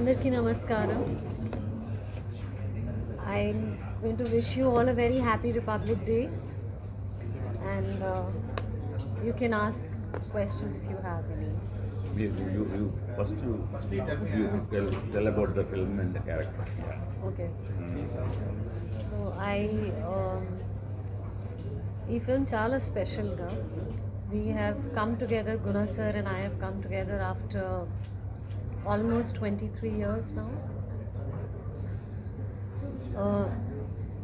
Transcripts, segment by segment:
Namaskaram. I'm going to wish you all a very happy Republic Day. And uh, you can ask questions if you have any. You, you, you first you, you tell, tell about the film and the character. Okay. So I ఈ film చాలా స్పెషల్గా we have come together Guna sir and I have come together after Almost twenty three years now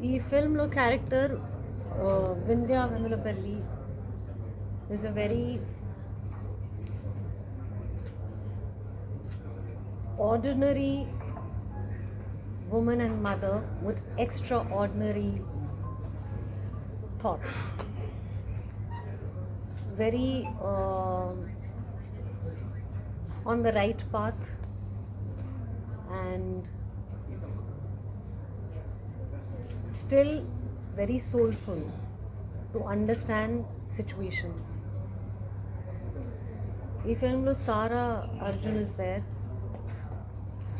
ఈ ఫిల్మ్లో character Vindhya Vemulapalli is a very ordinary woman and mother with extraordinary thoughts. Very um on the right path and still very soulful to understand situations. If film Sara Arjun is there.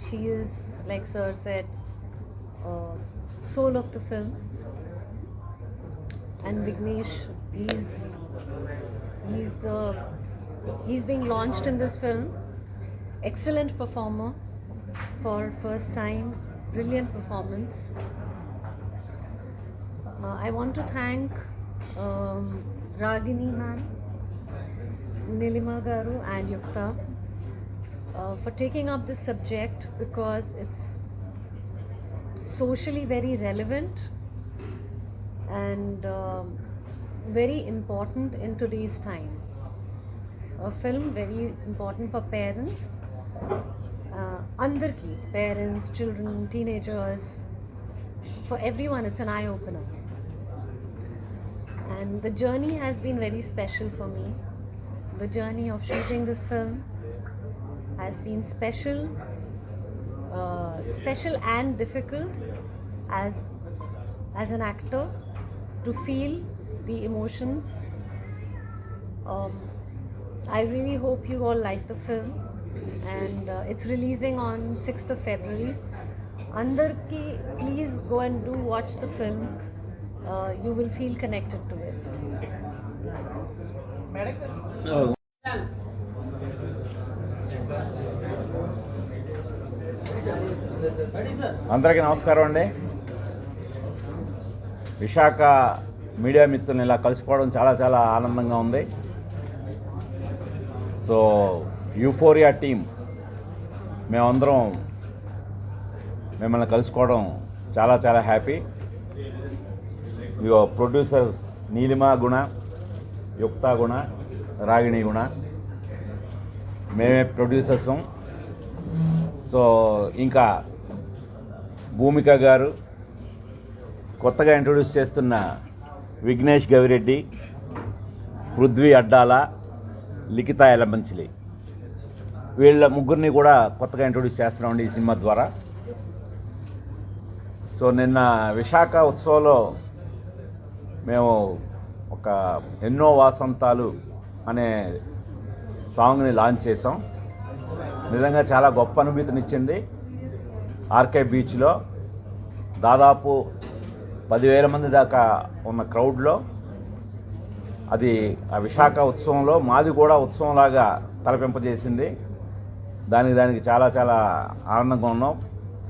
She is, like Sir said, uh, soul of the film. And Vignesh, he's, he's the he's being launched in this film excellent performer for first time brilliant performance uh, i want to thank um, ragini ma'am nilima garu and yukta uh, for taking up this subject because it's socially very relevant and um, very important in today's time. A film very important for parents, uh, parents children teenagers for everyone it's an eye opener and the journey has been very special for me. The journey of shooting this film has been special uh, special and difficult as as an actor to feel the emotions. Um, I really hope you all like the film. And it's releasing on sixth of అందరికీ please go and do watch the film you will feel connected to it అందరికీ నమస్కారం అండి Visakha media మిత్రులను ఇలా కలుసుకోవడం చాలా చాలా ఆనందంగా ఉంది సో యూఫోరియా టీం మేమందరం మిమ్మల్ని కలుసుకోవడం చాలా చాలా హ్యాపీ. ఇగో ప్రొడ్యూసర్స్ నీలిమా గుణ యుక్తా గుణ రాగిణి గుణ. మేమే ప్రొడ్యూసర్స్. సో ఇంకా భూమిక గారు కొత్తగా ఇంట్రొడ్యూస్ చేస్తున్న విఘ్నేష్ గవిరెడ్డి పృథ్వీ అడ్డాల లిఖిత ఎలమంచిలి వీళ్ళ ముగ్గురిని కూడా కొత్తగా ఇంట్రొడ్యూస్ చేస్తున్నామండి ఈ సినిమా ద్వారా. సో నిన్న విశాఖ ఉత్సవంలో మేము ఒక ఎన్నో వాసంతాలు అనే సాంగ్ని లాంచ్ చేసాం నిజంగా చాలా గొప్ప అనుభూతినిచ్చింది ఆర్కే బీచ్లో దాదాపు పదివేల మంది దాకా ఉన్న క్రౌడ్లో. అది ఆ విశాఖ ఉత్సవంలో మాది కూడా ఉత్సవంలాగా తలపింపజేసింది. దానికి దానికి చాలా చాలా ఆనందంగా ఉన్నాం.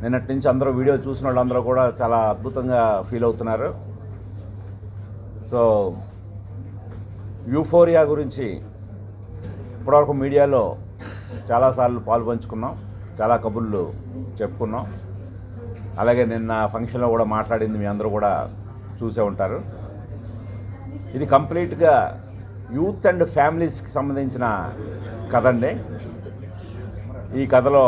నిన్నటి నుంచి అందరూ వీడియో చూసిన వాళ్ళందరూ కూడా చాలా అద్భుతంగా ఫీల్ అవుతున్నారు. సో యూఫోరియా గురించి ఇప్పటివరకు మీడియాలో చాలాసార్లు పాలు పంచుకున్నాం చాలా కబుర్లు చెప్పుకున్నాం. అలాగే నిన్న ఫంక్షన్లో కూడా మాట్లాడింది మీ అందరూ కూడా చూసే ఉంటారు. ఇది కంప్లీట్గా యూత్ అండ్ ఫ్యామిలీస్కి సంబంధించిన కథ అండి. ఈ కథలో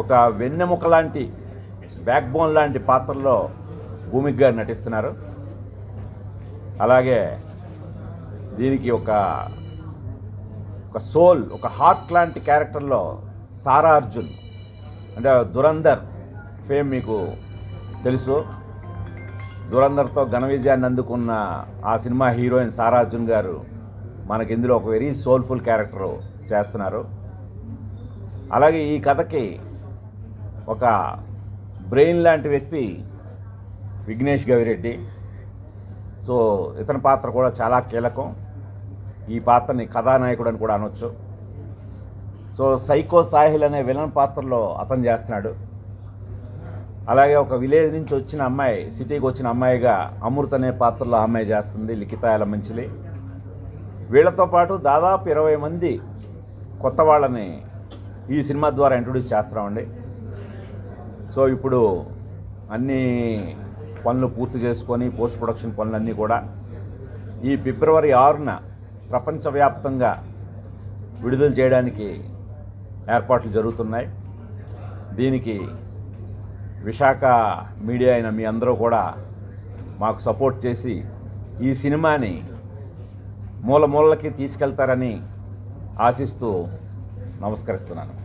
ఒక వెన్నెముక లాంటి బ్యాక్ బోన్ లాంటి పాత్రలో భూమిక్ గారు నటిస్తున్నారు. అలాగే దీనికి ఒక ఒక సోల్ ఒక హార్ట్ లాంటి క్యారెక్టర్లో సారా అర్జున్ అంటే దురంధర్ ఫేమ్ మీకు తెలుసు. దురంధర్తో ఘన విజయాన్ని అందుకున్న ఆ సినిమా హీరోయిన్ సారా అర్జున్ గారు మనకి ఇందులో ఒక వెరీ సోల్ఫుల్ క్యారెక్టర్ చేస్తున్నారు. అలాగే ఈ కథకి ఒక బ్రెయిన్ లాంటి వ్యక్తి విఘ్నేష్ గవిరెడ్డి. సో ఇతని పాత్ర కూడా చాలా కీలకం. ఈ పాత్రని కథానాయకుడు అని కూడా అనొచ్చు. సో సైకో సాహిల్ అనే విలన్ పాత్రలో అతను చేస్తున్నాడు. అలాగే ఒక విలేజ్ నుంచి వచ్చిన అమ్మాయి సిటీకి వచ్చిన అమ్మాయిగా అమృత అనే పాత్రలో ఆ అమ్మాయి చేస్తుంది లిఖిత మంచిలి. వీళ్ళతో పాటు దాదాపు ఇరవై మంది కొత్త వాళ్ళని ఈ సినిమా ద్వారా ఇంట్రొడ్యూస్ చేస్తామండి సో ఇప్పుడు అన్ని పనులు పూర్తి చేసుకొని పోస్ట్ ప్రొడక్షన్ పనులన్నీ కూడా ఈ ఫిబ్రవరి ఆరున ప్రపంచవ్యాప్తంగా విడుదల చేయడానికి ఏర్పాట్లు జరుగుతున్నాయి. దీనికి విశాఖ మీడియా అయిన మీ అందరూ కూడా మాకు సపోర్ట్ చేసి ఈ సినిమాని మూల మూలలకి తీసుకెళ్తారని ఆశిస్తూ నమస్కరిస్తున్నాను.